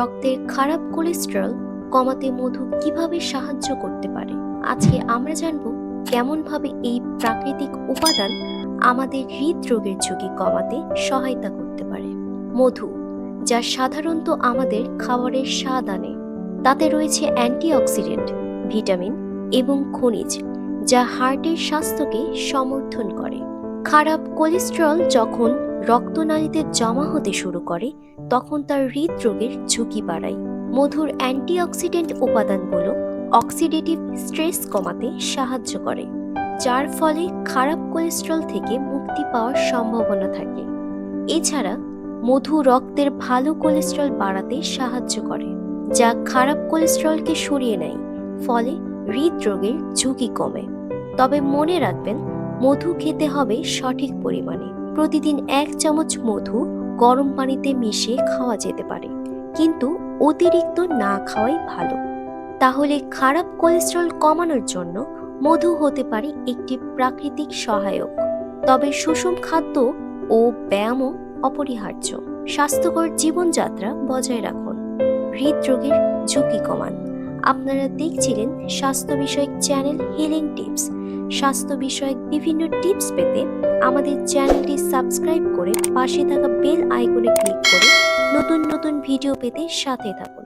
রক্তের খারাপ কোলেস্টেরল কমাতে মধু কীভাবে সাহায্য করতে পারে? আজকে আমরা জানব কেমনভাবে এই প্রাকৃতিক উপাদান আমাদের হৃদরোগের ঝুঁকি কমাতে সহায়তা করতে পারে। মধু, যা সাধারণত আমাদের খাবারের স্বাদ আনে, তাতে রয়েছে অ্যান্টিঅক্সিডেন্ট ভিটামিন এবং খনিজ, যা হার্টের স্বাস্থ্যকে সমর্থন করে। খারাপ কোলেস্টেরল যখন রক্তনালীতে জমা হতে শুরু করে, তখন তার হৃদরোগের ঝুঁকি বাড়ায়। মধুর অ্যান্টিঅক্সিডেন্ট উপাদানগুলো অক্সিডেটিভ স্ট্রেস কমাতে সাহায্য করে, যার ফলে খারাপ কোলেস্ট্রল থেকে মুক্তি পাওয়ার সম্ভাবনা থাকে। এছাড়া, মধু রক্তের ভালো কোলেস্ট্রল বাড়াতে সাহায্য করে, যা খারাপ কোলেস্ট্রলকে সরিয়ে নেয়, ফলে হৃদরোগের ঝুঁকি কমে। তবে মনে রাখবেন, মধু খেতে হবে সঠিক পরিমাণে। প্রতিদিন এক চামচ মধু গরম পানিতে মিশিয়ে খাওয়া যেতে পারে, কিন্তু অতিরিক্ত না খাওয়াই ভালো। তাহলে খারাপ কোলেস্ট্রল কমানোর জন্য মধু হতে পারে একটি প্রাকৃতিক সহায়ক। তবে সুষম খাদ্য ও ব্যায়ামও অপরিহার্য। স্বাস্থ্যকর জীবনযাত্রা বজায় রাখুন। হৃদরোগের ঝুঁকি কমান। আপনারা দেখছিলেন স্বাস্থ্য বিষয়ক চ্যানেল হিলিং টিপস স্বাস্থ্য বিষয়ক বিভিন্ন টিপস পেতে আমাদের চ্যানেলটি সাবস্ক্রাইব করে পাশে থাকা বেল আইকনে ক্লিক করে নতুন নতুন ভিডিও পেতে সাথে থাকুন।